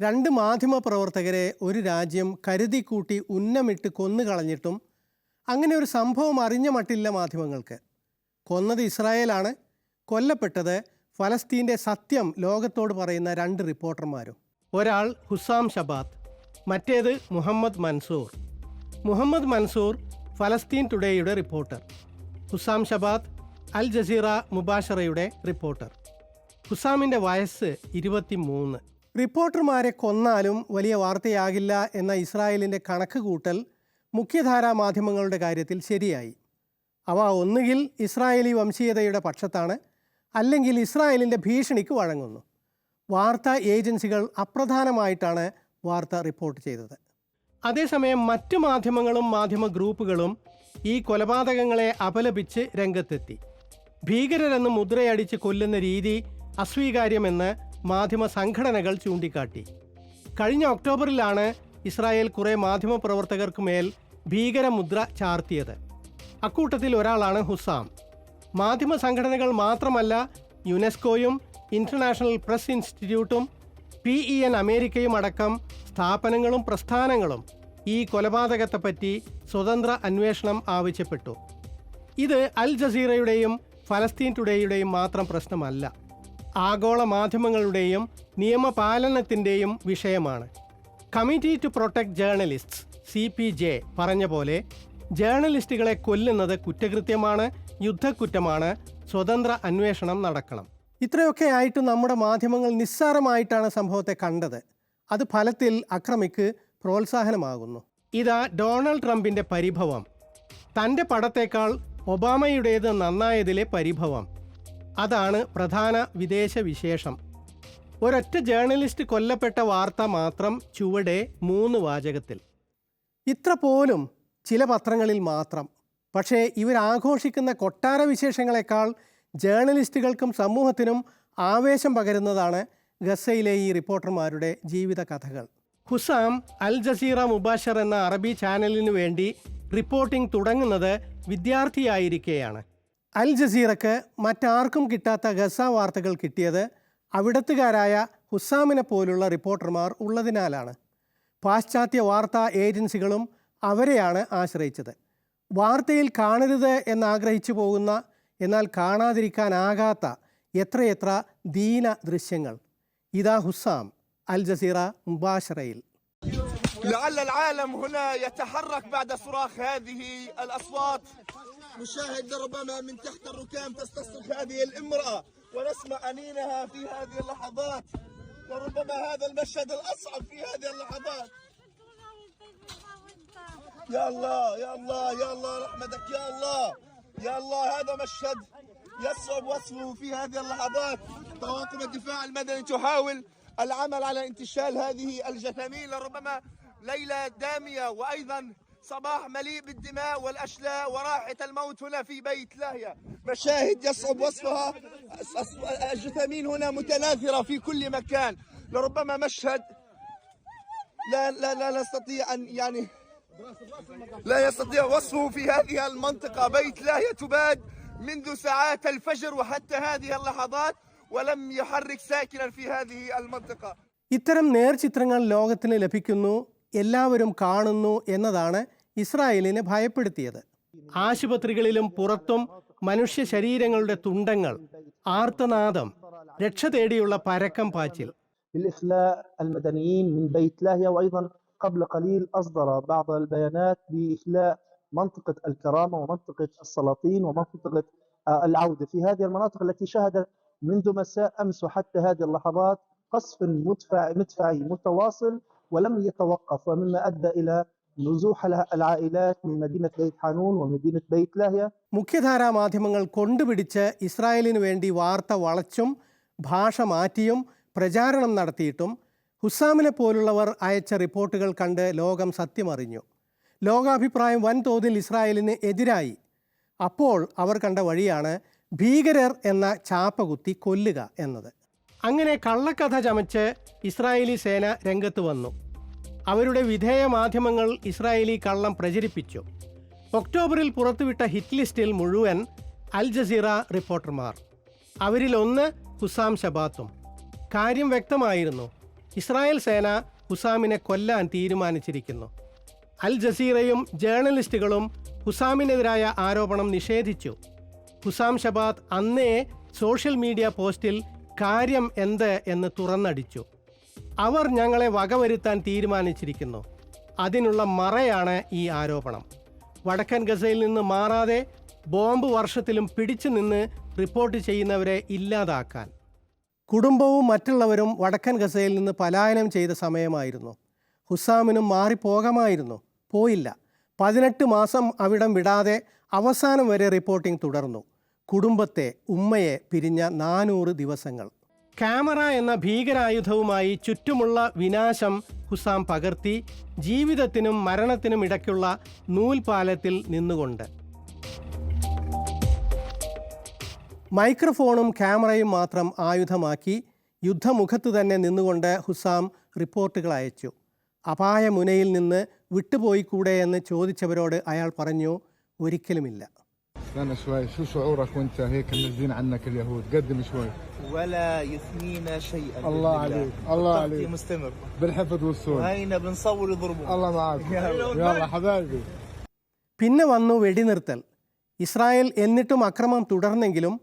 രണ്ട് മാധ്യമ പ്രവർത്തകരെ ഒരു രാജ്യം കരുതിക്കൂട്ടി ഉന്നമിട്ട് കൊന്നു കളഞ്ഞിട്ടും അങ്ങനെ ഒരു സംഭവം അറിഞ്ഞ മട്ടില്ല മാധ്യമങ്ങൾക്ക്. കൊന്നത് ഇസ്രായേലാണ് കൊല്ലപ്പെട്ടത് ഫലസ്തീന്റെ സത്യം ലോകത്തോട് പറയുന്ന രണ്ട് റിപ്പോർട്ടർമാരും. ഒരാൾ ഹുസാം ഷബാത്ത് മറ്റേത് മുഹമ്മദ് മൻസൂർ. മുഹമ്മദ് മൻസൂർ ഫലസ്തീൻ ടുഡേയുടെ reporter. Hussam Shabat Al Jazeera മുബാഷറയുടെ reporter. ഹുസാമിന്റെ വയസ്സ് ഇരുപത്തിമൂന്ന്. റിപ്പോർട്ടർമാരെ കൊന്നാലും വലിയ വാർത്തയാകില്ല എന്ന ഇസ്രായേലിന്റെ കണക്ക് കൂട്ടൽ മുഖ്യധാരാ മാധ്യമങ്ങളുടെ കാര്യത്തിൽ ശരിയായി. അവ ഒന്നുകിൽ ഇസ്രായേലി വംശീയതയുടെ പക്ഷത്താണ് അല്ലെങ്കിൽ ഇസ്രായേലിന്റെ ഭീഷണിക്ക് വഴങ്ങുന്നു. വാർത്താ ഏജൻസികൾ അപ്രധാനമായിട്ടാണ് വാർത്ത റിപ്പോർട്ട് ചെയ്തത്. അതേസമയം മറ്റു മാധ്യമങ്ങളും മാധ്യമ ഗ്രൂപ്പുകളും ഈ കൊലപാതകങ്ങളെ അപലപിച്ച് രംഗത്തെത്തി. ഭീകരരെന്ന് മുദ്രയടിച്ച് കൊല്ലുന്ന രീതി അസ്വീകാര്യമെന്ന് മാധ്യമ സംഘടനകൾ ചൂണ്ടിക്കാട്ടി. കഴിഞ്ഞ ഒക്ടോബറിലാണ് ഇസ്രായേൽ കുറേ മാധ്യമ പ്രവർത്തകർക്ക് മേൽ ഭീകരമുദ്ര ചാർത്തിയത്. അക്കൂട്ടത്തിൽ ഒരാളാണ് ഹുസാം മാധ്യമ സംഘടനകൾ മാത്രമല്ല യുനെസ്കോയും ഇന്റർനാഷണൽ പ്രസ് ഇൻസ്റ്റിറ്റ്യൂട്ടും പി ഇ എൻ അമേരിക്കയും അടക്കം സ്ഥാപനങ്ങളും പ്രസ്ഥാനങ്ങളും ഈ കൊലപാതകത്തെപ്പറ്റി സ്വതന്ത്ര അന്വേഷണം ആവശ്യപ്പെട്ടു. ഇത് അൽ ജസീറയുടെയും ഫലസ്തീൻ ടുഡേയുടെയും മാത്രം പ്രശ്നമല്ല. ആഗോള മാധ്യമങ്ങളുടെയും നിയമപാലനത്തിന്റെയും വിഷയമാണ്. Committee to protect journalists C P J പറഞ്ഞ പോലെ ജേർണലിസ്റ്റുകളെ കൊല്ലുന്നത് കുറ്റകൃത്യമാണ് യുദ്ധക്കുറ്റമാണ് സ്വതന്ത്ര അന്വേഷണം നടക്കണം. ഇത്രയൊക്കെ ആയിട്ട് നമ്മുടെ മാധ്യമങ്ങൾ നിസ്സാരമായിട്ടാണ് സംഭവത്തെ കണ്ടത്. അത് ഫലത്തിൽ അക്രമിക്ക് പ്രോത്സാഹനമാകുന്നു. ഇതാ ഡൊണാൾഡ് ട്രംപിന്റെ പരിഭവം. തന്റെ പടത്തേക്കാൾ ഒബാമയുടേത് നന്നായതിലെ പരിഭവം. അതാണ് പ്രധാന വിദേശ വിശേഷം. ഒരൊറ്റ ജേർണലിസ്റ്റ് കൊല്ലപ്പെട്ട വാർത്ത മാത്രം ചുവടെ മൂന്ന് വാചകത്തിൽ. ഇത്ര പോലും ചില പത്രങ്ങളിൽ മാത്രം. പക്ഷേ ഇവരാഘോഷിക്കുന്ന കൊട്ടാര വിശേഷങ്ങളെക്കാൾ ജേർണലിസ്റ്റുകൾക്കും സമൂഹത്തിനും ആവേശം പകരുന്നതാണ് ഗസയിലെ ഈ റിപ്പോർട്ടർമാരുടെ ജീവിത കഥകൾ. ഹുസാം അൽ ജസീറ മുബാഷർ എന്ന അറബി ചാനലിനു വേണ്ടി റിപ്പോർട്ടിംഗ് തുടങ്ങുന്നത് വിദ്യാർത്ഥിയായിരിക്കെയാണ്. അൽ ജസീറക്ക് മറ്റാർക്കും കിട്ടാത്ത ഗസ വാർത്തകൾ കിട്ടിയത് അവിടത്തുകാരായ ഹുസാമിനെ പോലുള്ള റിപ്പോർട്ടർമാർ ഉള്ളതിനാലാണ് പാശ്ചാത്യ വാർത്താ ഏജൻസികളും അവരെയാണ് ആശ്രയിച്ചത് വാർത്തയിൽ കാണരുത് എന്നാഗ്രഹിച്ചു പോകുന്ന എന്നാൽ കാണാതിരിക്കാനാകാത്ത എത്രയെത്ര ദീന ദൃശ്യങ്ങൾ ഇതാ ഹുസാം അൽ ജസീറ മുബാഷറയിൽ لعل العالم هنا يتحرك بعد صراخ هذه الأصوات نشاهد ربما من تحت الركام تستصرخ هذه الامرأة ونسمع أنينها في هذه اللحظات وربما هذا المشهد الأصعب في هذه اللحظات. يا الله يا الله يا الله رحمتك يا الله يا الله هذا مشهد يصعب وصفه في هذه اللحظات. طواقم الدفاع المدني تحاول العمل على انتشال هذه الجثامين لربما ليلة دامية وأيضا صباح مليء بالدماء والأشلاء وراحة الموت هنا في بيت لاهيا مشاهد يصعب وصفها الجثامين هنا متناثرة في كل مكان لربما مشهد لا لا لا نستطيع أن يعني لا يستطيع وصفه في هذه المنطقة بيت لاهيا تباد منذ ساعات الفجر وحتى هذه اللحظات ولم يحرك ساكنا في هذه المنطقة ഇത്തരം നേർചിത്രങ്ങൾ ലോകത്തിന് ലഭിക്കുന്നു എല്ലാവരും കാണുന്നു എന്നതാണ് ഇസ്രായേലിനെ ഭയപ്പെടുത്തിയത് ആശുപത്രികളിലും പുറത്തും മനുഷ്യ ശരീരങ്ങളുടെ തുണ്ടങ്ങൾ ആർത്തനാദം രക്ഷ തേടിയുള്ള പരക്കം പാച്ചിൽ للإخلاء المدنيين من بيت لاهيا وأيضا قبل قليل أصدر بعض البيانات بإخلاء منطقة الكرامة ومنطقة السلاطين ومنطقة آه، العودة في هذه المناطق التي شهدت منذ مساء أمس وحتى هذه اللحظات قصف مدفع مدفعي متواصل ولم يتوقف ومما أدى إلى نزوح العائلات من مدينة بيت حانون ومدينة بيت لاهيا മുഖ്യധാരാ മാധ്യമങ്ങൾ കൊണ്ടുപിടിച്ച് ഇസ്രായേലിനു വേണ്ടി വാർത്ത വളച്ചും ഭാഷ മാറ്റിയും പ്രചാരണം നടത്തിയിട്ടും ഹുസാമിനെ പോലുള്ളവർ അയച്ച റിപ്പോർട്ടുകൾ കണ്ട് ലോകം സത്യമറിഞ്ഞു ലോകാഭിപ്രായം വൻതോതിൽ ഇസ്രായേലിന് എതിരായി അപ്പോൾ അവർ കണ്ട വഴിയാണ് ഭീകരർ എന്ന ചാപ്പ കുത്തി കൊല്ലുക എന്നത് അങ്ങനെ കള്ളക്കഥ ചമച്ച് ഇസ്രായേലി സേന രംഗത്ത് വന്നു. അവരുടെ വിധേയ മാധ്യമങ്ങൾ ഇസ്രായേലി കള്ളം പ്രചരിപ്പിച്ചു. ഒക്ടോബറിൽ പുറത്തുവിട്ട ഹിറ്റ് ലിസ്റ്റിൽ മുഴുവൻ അൽ ജസീറ റിപ്പോർട്ടർമാർ. അവരിലൊന്ന് ഹുസാം ഷബാത്തും കാര്യം വ്യക്തമായിരുന്നു. ഇസ്രായേൽ സേന ഹുസാമിനെ കൊല്ലാൻ തീരുമാനിച്ചിരിക്കുന്നു. അൽ ജസീറയും ജേർണലിസ്റ്റുകളും ഹുസാമിനെതിരായ ആരോപണം നിഷേധിച്ചു. ഹുസാം ഷബാത്ത് അന്നേ സോഷ്യൽ മീഡിയ പോസ്റ്റിൽ കാര്യം എന്ത് എന്ന് തുറന്നടിച്ചു. അവർ ഞങ്ങളെ വകവരുത്താൻ തീരുമാനിച്ചിരിക്കുന്നു. അതിനുള്ള മറയാണ് ഈ ആരോപണം. വടക്കൻ ഗസയിൽ നിന്ന് മാറാതെ ബോംബ് വർഷത്തിലും പിടിച്ചു നിന്ന് റിപ്പോർട്ട് ചെയ്യുന്നവരെ ഇല്ലാതാക്കാൻ. കുടുംബവും മറ്റുള്ളവരും വടക്കൻ ഗസയിൽ നിന്ന് പലായനം ചെയ്ത സമയമായിരുന്നു. ഹുസാമിനും മാറിപ്പോകാമായിരുന്നു. പോയില്ല. പതിനെട്ട് മാസം അവിടം വിടാതെ അവസാനം വരെ റിപ്പോർട്ടിംഗ് തുടർന്നു. കുടുംബത്തെ ഉമ്മയെ പിരിഞ്ഞ നാനൂറ് ദിവസങ്ങൾ. ക്യാമറ എന്ന ഭീകരായുധവുമായി ചുറ്റുമുള്ള വിനാശം ഹുസാം പകർത്തി ജീവിതത്തിനും മരണത്തിനും ഇടയ്ക്കുള്ള നൂൽപാലത്തിൽ നിന്നുകൊണ്ട്. മൈക്രോഫോണും ക്യാമറയും മാത്രം ആയുധമാക്കി യുദ്ധമുഖത്ത് തന്നെ നിന്നുകൊണ്ട് ഹുസാം റിപ്പോർട്ടുകൾ അയച്ചു. അപായമുനയിൽ നിന്ന് വിട്ടുപോയിക്കൂടെ എന്ന് ചോദിച്ചവരോട് അയാൾ പറഞ്ഞു ഒരിക്കലുമില്ല. استنى شوي شو شعورك وانت هيك منزلين عنك اليهود قدم شوي ولا يثنينا شيئا الله بإذن عليك، الله التغطية عليك. مستمر بالحفظ والصون وهينا بنصور يضربوا الله معك يلا حبايبي പിന്നെ വന്നു വെടിനിർത്തൽ ഇസ്രായേൽ എന്നിട്ടും അക്രമം തുടർന്നെങ്കിലും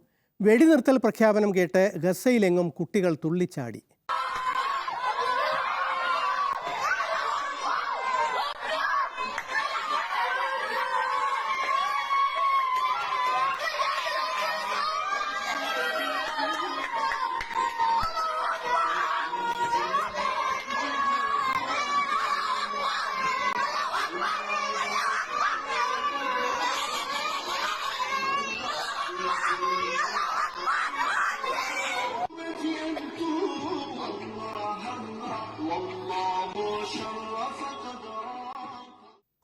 വെടിനിർത്തൽ പ്രഖ്യാപനം കേട്ട് ഗസയിലെങ്ങും കുട്ടികൾ തുള്ളിച്ചാടി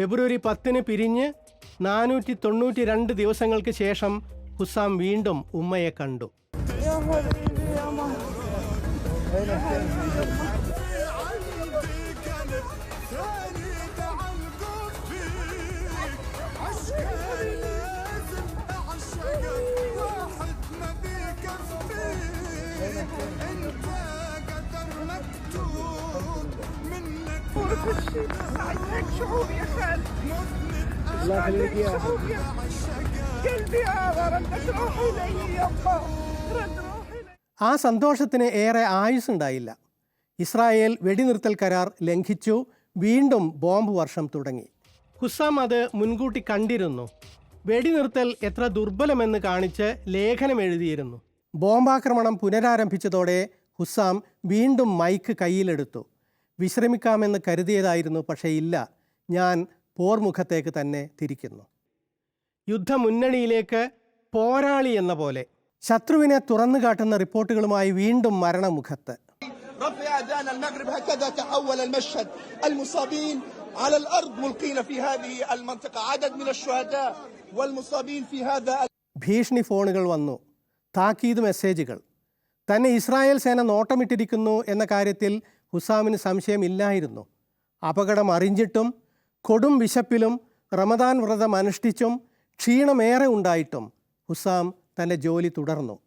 ഫെബ്രുവരി പത്തിന് പിരിഞ്ഞ് നാനൂറ്റി തൊണ്ണൂറ്റി രണ്ട് ദിവസങ്ങൾക്ക് ശേഷം ഹുസാം വീണ്ടും ഉമ്മയെ കണ്ടു. عندك شعور يا خالد الله يخليك يا قلبي عبر انت تروحي لي يبقى رد روحي لي ആ സന്തോഷത്തിന് ഏറെ ആയുസ്സുണ്ടായില്ല ഇസ്രായേൽ വെടിനിർത്തൽ കരാർ ലംഘിച്ചു വീണ്ടും ബോംബ് വർഷം തുടങ്ങി ഹുസാം അത് മുൻകൂട്ടി കണ്ടിരുന്നു വെടിനിർത്തൽ എത്ര ദുർബലമെന്ന് കാണിച്ച് ലേഖനം എഴുതിയിരുന്നു ബോംബാക്രമണം പുനരാരംഭിച്ചതോടെ ഹുസാം വീണ്ടും മൈക്ക് കയ്യിലെടുത്തു വിശ്രമിക്കാമെന്ന് കരുതിയതായിരുന്നു പക്ഷേ ഇല്ല. ഞാൻ പോർമുഖത്തേക്ക് തന്നെ തിരിക്കുന്നു. യുദ്ധമുന്നണിയിലേക്ക് പോരാളി എന്ന പോലെ. ശത്രുവിനെ തുറന്നു കാട്ടുന്ന റിപ്പോർട്ടുകളുമായി വീണ്ടും മരണമുഖത്ത്. ഭീഷണി ഫോണുകൾ വന്നു. താക്കീത് മെസ്സേജുകൾ. തന്നെ ഇസ്രായേൽ സേന നോട്ടമിട്ടിരിക്കുന്നു എന്ന കാര്യത്തിൽ ഹുസാമിന് സംശയമില്ലായിരുന്നു. അപകടം അറിഞ്ഞിട്ടും കൊടും വിശപ്പിലും റമദാൻ വ്രതം അനുഷ്ഠിച്ചും ക്ഷീണമേറെ ഉണ്ടായിട്ടും ഹുസാം തന്റെ ജോലി തുടർന്നു.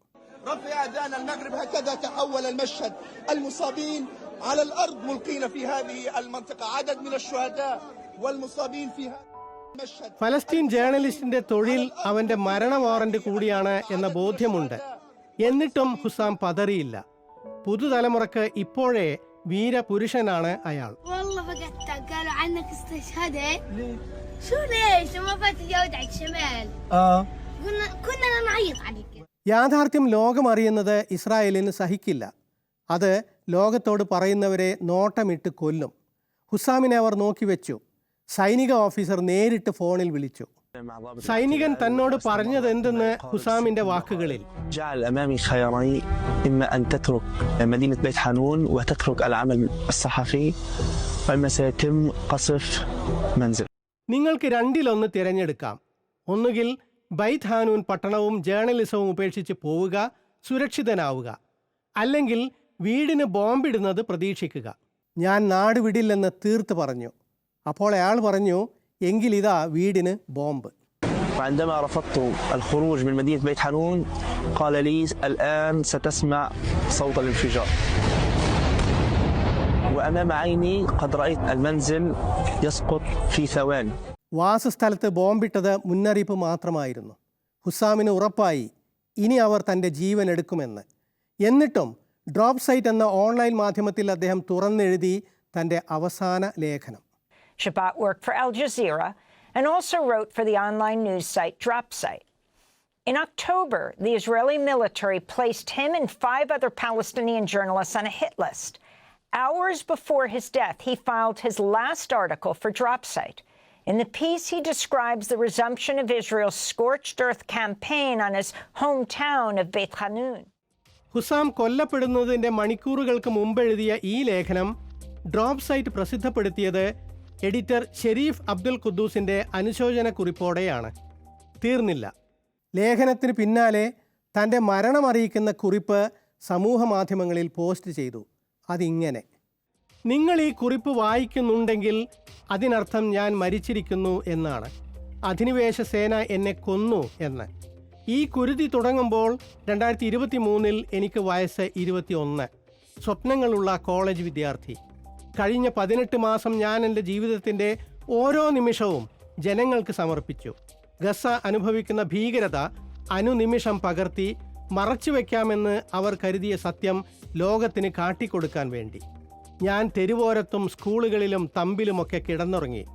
ഫലസ്തീൻ ജേർണലിസ്റ്റിന്റെ തൊഴിൽ അവന്റെ മരണ വാറന്റ് കൂടിയാണ് എന്ന ബോധ്യമുണ്ട്. എന്നിട്ടും ഹുസാം പതറിയില്ല. പുതുതലമുറക്ക് ഇപ്പോഴേ വീരപുരുഷനാണ് അയാൾ. യാഥാർത്ഥ്യം ലോകമറിയുന്നത് ഇസ്രായേലിന് സഹിക്കില്ല. അത് ലോകത്തോട് പറയുന്നവരെ നോട്ടമിട്ട് കൊല്ലും. ഹുസാമിനെ അവർ നോക്കിവെച്ചു. സൈനിക ഓഫീസർ നേരിട്ട് ഫോണിൽ വിളിച്ചു. സൈനികൻ തന്നോട് പറഞ്ഞത് എന്തെന്ന് ഹുസാമിന്റെ വാക്കുകളിൽ? നിങ്ങൾക്ക് രണ്ടിലൊന്ന് തിരഞ്ഞെടുക്കാം. ഒന്നുകിൽ ബൈത് ഹാനൂൻ പട്ടണവും ജേർണലിസവും ഉപേക്ഷിച്ച് പോവുക സുരക്ഷിതനാവുക. അല്ലെങ്കിൽ വീടിന് ബോംബിടുന്നത് പ്രതീക്ഷിക്കുക. ഞാൻ നാട് വിടില്ലെന്ന് തീർത്ത് പറഞ്ഞു. അപ്പോൾ അയാൾ പറഞ്ഞു എങ്കിലിതാ വീടിന് ബോംബ് وعندما رفضت الخروج من مدينة بيت حانون قال لي الآن ستسمع صوت الانفجار وأمام عيني قد رأيت المنزل يسقط في ثواني വാസസ്ഥലത്ത് ബോംബിട്ടത് മുന്നറിയിപ്പ് മാത്രമായിരുന്നു ഹുസാമിന് ഉറപ്പായി ഇനി അവർ തൻ്റെ ജീവൻ എടുക്കുമെന്ന് എന്നിട്ടും ഡ്രോപ്പ് സൈറ്റ് എന്ന ഓൺലൈൻ മാധ്യമത്തിൽ അദ്ദേഹം തുറന്നെഴുതി തൻ്റെ അവസാന ലേഖനം Shabbat worked for Al Jazeera and also wrote for the online news site DropSite. In October, the Israeli military placed him and five other Palestinian journalists on a hit list. Hours before his death, he filed his last article for DropSite. In the piece, he describes the resumption of Israel's scorched earth campaign on his hometown of Beit Hanun. Husam കൊല്ലപ്പെടുന്നതിൻ്റെ മണിക്കൂറുകൾക്ക് മുമ്പ് എഴുതിയ ഈ ലേഖനം drop site പ്രസിദ്ധപ്പെടുത്തിയത് editor Sharif Abdul ഖുദ്ദൂസിന്റെ അനുശോചനക്കുറിപ്പോടെയാണ്. തീർന്നില്ല. ലേഖനത്തിന് പിന്നാലെ തന്റെ മരണമറിയിക്കുന്ന കുറിപ്പ് സമൂഹ മാധ്യമങ്ങളിൽ പോസ്റ്റ് ചെയ്തു. അതിങ്ങനെ. നിങ്ങൾ ഈ കുറിപ്പ് വായിക്കുന്നുണ്ടെങ്കിൽ അതിനർത്ഥം ഞാൻ മരിച്ചിരിക്കുന്നു എന്നാണ്. അധിനിവേശ സേന എന്നെ കൊന്നു എന്ന്. ഈ കുരുതി തുടങ്ങുമ്പോൾ രണ്ടായിരത്തി ഇരുപത്തി മൂന്നിൽ എനിക്ക് വയസ്സ് ഇരുപത്തി ഒന്ന് സ്വപ്നങ്ങളുള്ള കോളേജ് വിദ്യാർത്ഥി. കഴിഞ്ഞ പതിനെട്ട് മാസം ഞാൻ എന്റെ ജീവിതത്തിന്റെ ഓരോ നിമിഷവും ജനങ്ങൾക്ക് സമർപ്പിച്ചു. ഗസ അനുഭവിക്കുന്ന ഭീകരത അനുനിമിഷം പകർത്തി മറച്ചു മറച്ചുവെക്കാമെന്ന് അവർ കരുതിയ സത്യം ലോകത്തിന് കാട്ടിക്കൊടുക്കാൻ വേണ്ടി. ഞാൻ തെരുവോരത്തും സ്കൂളുകളിലും തമ്പിലുമൊക്കെ കിടന്നുറങ്ങി.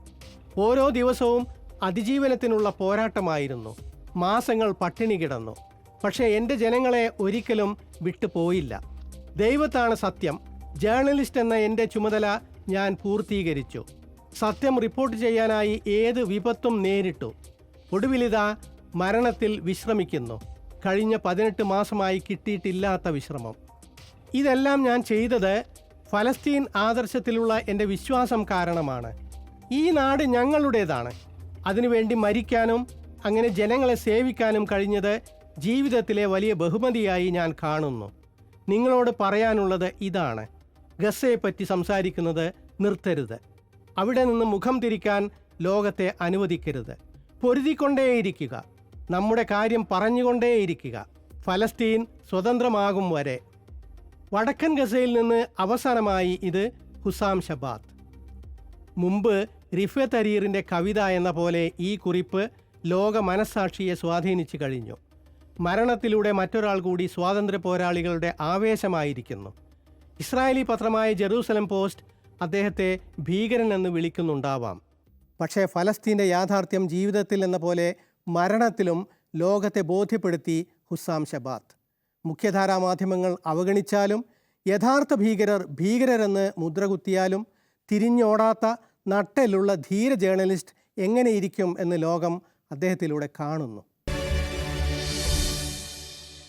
ഓരോ ദിവസവും അതിജീവനത്തിനുള്ള പോരാട്ടമായിരുന്നു. മാസങ്ങൾ പട്ടിണി കിടന്നു. പക്ഷേ എന്റെ ജനങ്ങളെ ഒരിക്കലും വിട്ടുപോയില്ല. ദൈവത്താണ് സത്യം. ജേർണലിസ്റ്റ് എന്ന എന്റെ ചുമതല ഞാൻ പൂർത്തീകരിച്ചു. സത്യം റിപ്പോർട്ട് ചെയ്യാനായി ഏത് വിപത്തും നേരിട്ടു. ഒടുവിലിതാ മരണത്തിൽ വിശ്രമിക്കുന്നു. കഴിഞ്ഞ പതിനെട്ട് മാസമായി കിട്ടിയിട്ടില്ലാത്ത വിശ്രമം. ഇതെല്ലാം ഞാൻ ചെയ്തത് ഫലസ്തീൻ ആദർശത്തിലുള്ള എന്റെ വിശ്വാസം കാരണമാണ്. ഈ നാട് ഞങ്ങളുടേതാണ്. അതിനുവേണ്ടി മരിക്കാനും അങ്ങനെ ജനങ്ങളെ സേവിക്കാനും കഴിഞ്ഞത് ജീവിതത്തിലെ വലിയ ബഹുമതിയായി ഞാൻ കാണുന്നു. നിങ്ങളോട് പറയാനുള്ളത് ഇതാണ്. ഗസയെപ്പറ്റി സംസാരിക്കുന്നത് നിർത്തരുത്. അവിടെ നിന്ന് മുഖം തിരിക്കാൻ ലോകത്തെ അനുവദിക്കരുത്. പൊരുതിക്കൊണ്ടേയിരിക്കുക. നമ്മുടെ കാര്യം പറഞ്ഞുകൊണ്ടേയിരിക്കുക. ഫലസ്തീൻ സ്വതന്ത്രമാകും വരെ. വടക്കൻ ഗസയിൽ നിന്ന് അവസാനമായി ഇത് ഹുസാം ഷബാത്ത് മുമ്പ് റിഫെ തരീറിന്റെ കവിത എന്ന പോലെ ഈ കുറിപ്പ് ലോക മനസ്സാക്ഷിയെ സ്വാധീനിച്ചു കഴിഞ്ഞു. മരണത്തിലൂടെ മറ്റൊരാൾ കൂടി സ്വാതന്ത്ര്യ പോരാളികളുടെ ആവേശമായിരിക്കുന്നു. ഇസ്രായേലി പത്രമായ ജെറൂസലം പോസ്റ്റ് അദ്ദേഹത്തെ ഭീകരൻ എന്ന് വിളിക്കുന്നുണ്ടാവാം. പക്ഷേ ഫലസ്തീന്റെ യാഥാർത്ഥ്യം ജീവിതത്തിൽ എന്ന പോലെ മരണത്തിലും ലോകത്തെ ബോധ്യപ്പെടുത്തി ഹുസാം ഷബാത്ത് മുഖ്യധാരാ മാധ്യമങ്ങൾ അവഗണിച്ചാലും യഥാർത്ഥ ഭീകരർ ഭീകരരെന്ന് മുദ്രകുത്തിയാലും തിരിഞ്ഞോടാത്ത നട്ടലുള്ള ധീര ജേർണലിസ്റ്റ് എങ്ങനെയിരിക്കും എന്ന് ലോകം അദ്ദേഹത്തിലൂടെ കാണുന്നു.